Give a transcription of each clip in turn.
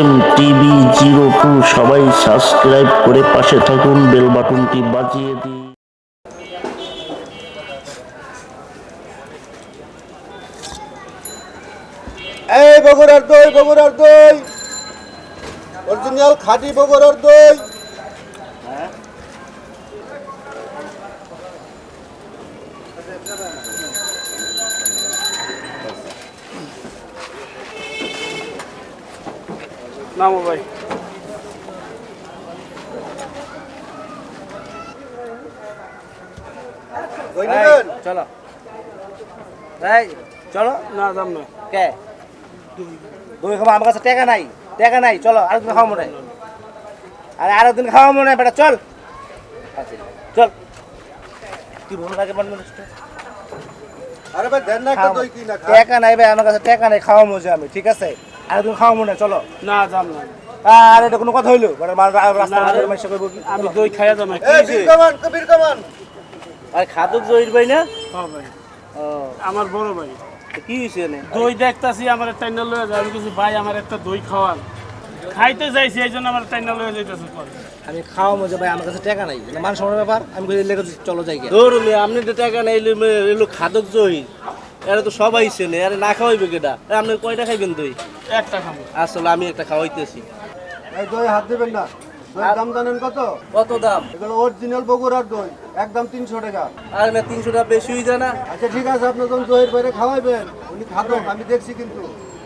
M TV zero two. সবাই subscribe করে পাশে থাকুন বেল বাটনটি বাজিয়ে দিন। এই বগুড়ার দই বগুড়ার দই। অরিজিনাল খাঁটি বগুড়ার দই। নামো ভাই। চলো। এই চলো। না দাম না। কে? দই খাব আমার কাছে টাকা নাই টাকা নাই চলো আরেকদিন খাওয়া মনে হয়। আরে আরেকদিন খাওয়া মনে হয় বেটা চল। আচ্ছা, চল। কি বলো লাগে মন আরে ভাই দেন না একটা দই কি না টাকা নাই ভাই আমার কাছে টাকা নাই খাওয়া মজা আমি ঠিক আছে? আরেকদিন খাওয়া মনে চলো। না দাম না। আর এটা কোনো কথা হইল? মানে মাইসা করব কি? আমি দই খাইয়া দাম কি। এই বীর কামান কবির কামান। আর খাদক জহির ভাই না? হ্যাঁ ভাই। আমার বড় ভাই। কি হয়েছে এনে? দই দেখতাছি আমার টাইনা লয়ে যায়। আমি কিছু ভাই আমার একটা দই খাওয়ান। খাইতে যাইছি এই জন্য আমার টাইনা লয়ে যাইতেছে পরে। আমি খাওয়া মজা ভাই আমার কাছে টাকা নাই। এটা মান সম্মানের ব্যাপার আমি লেগে চলো যাই ধরুন আপনি তো টাকা নাই এলো খাদক জহি এরা তো সবাই চেনে আরে না খাওয়াইবে কেটা আপনি কয়টা খাইবেন দই? একটা খাব। আসলে আমি একটা খাওয়াইতেছি। এই দই হাত দিবেন না। দই দাম জানেন কত? কত দাম? এগুলো অরিজিনাল বগুড়ার দই। একদম তিনশো টাকা। আর না তিনশো টাকা বেশি হয়ে যায় না। আচ্ছা ঠিক আছে আপনি যখন দইয়ের বাইরে খাওয়াইবেন উনি আমি দেখছি কিন্তু।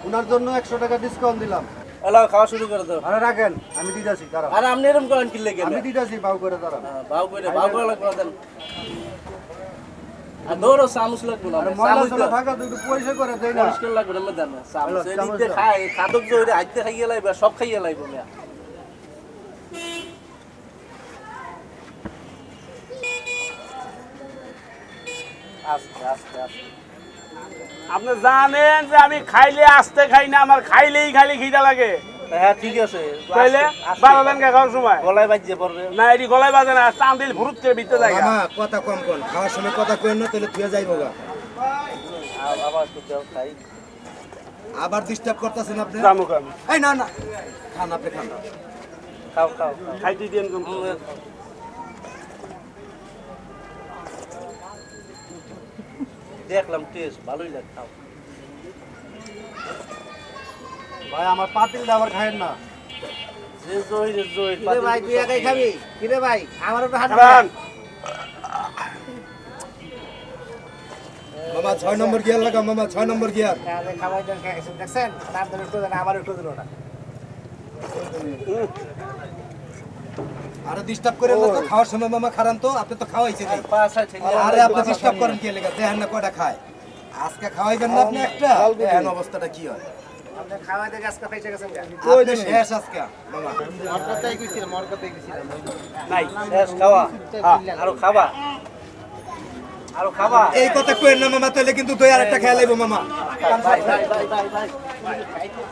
ওনার জন্য একশো টাকা ডিসকাউন্ট দিলাম। এলাও খাওয়া শুরু করে দাও। আরে রাখেন আমি দিতেছি তারা আর আপনি এরকম করেন কি লেগে? আমি দিতেছি বাউ করে তারা বাউ করে বাউ করে দেন। আর দৌড়ো চামচ লাগবে না আরে চামচ থাকা তো পয়সা করে দেয় না। পরিষ্কার লাগবে না দেন চামচ। এদিকে দাও। খাদক জহিরে হাইতে খাইয়ে লাইবে সব খাইয়ে লাইবে মিয়া। আস্তে আস্তে আস্তে। আপনি জানেন যে আমি খাইলে আসতে খাই না আমার খাইলেই খালি খিদা লাগে। হ্যাঁ ঠিক আছে। তাইলে আস্তে- আস্তে বারো দিন খাওয়ার সময়? গলায় বাজছে পড়বে। না এটি গলায় বাজে না টান দিল ভুরুত করে ভিতরে যায় কথা কম কম খাওয়ার সময় কথা কইন না তাহলে থুয়ে যাইব গা। আবার খাই। আবার ডিস্টার্ব করতেছেন আপনি? এই না না। খান আপনি খান। খাও খাও খাও। খাইতে দিন কম দেখলাম টেস্ট ভালোই লাগে খাও। ভাই আমার পাতিলটা আবার খায়েন না। যে জহির জহির কিরে ভাই তুই একাই খাবি? কিরে ভাই আমার একটু হাত খান মামা ছয় নম্বর গিয়ার লাগা মামা ছয় নম্বর গিয়ার। তাহলে খাবার জন্য খেয়েছেন দেখছেন? তার জন্য একটু দেন আমার একটু দিল না আরে ডিস্টার্ব করেন না তো খাওয়ার সময় মামা খারান তো আপনি তো খাওয়াইছেন। আরে আপনি ডিস্টার্ব করেন কি লেগে দেখেন না কয়টা খায়। আজকে খাওয়াইবেন না আপনি একটা? দেখেন অবস্থাটা কি হয়। খাবা। এই কথা কইেন না মামা তাহলে কিন্তু তুই আর একটা খেয়াল মামা।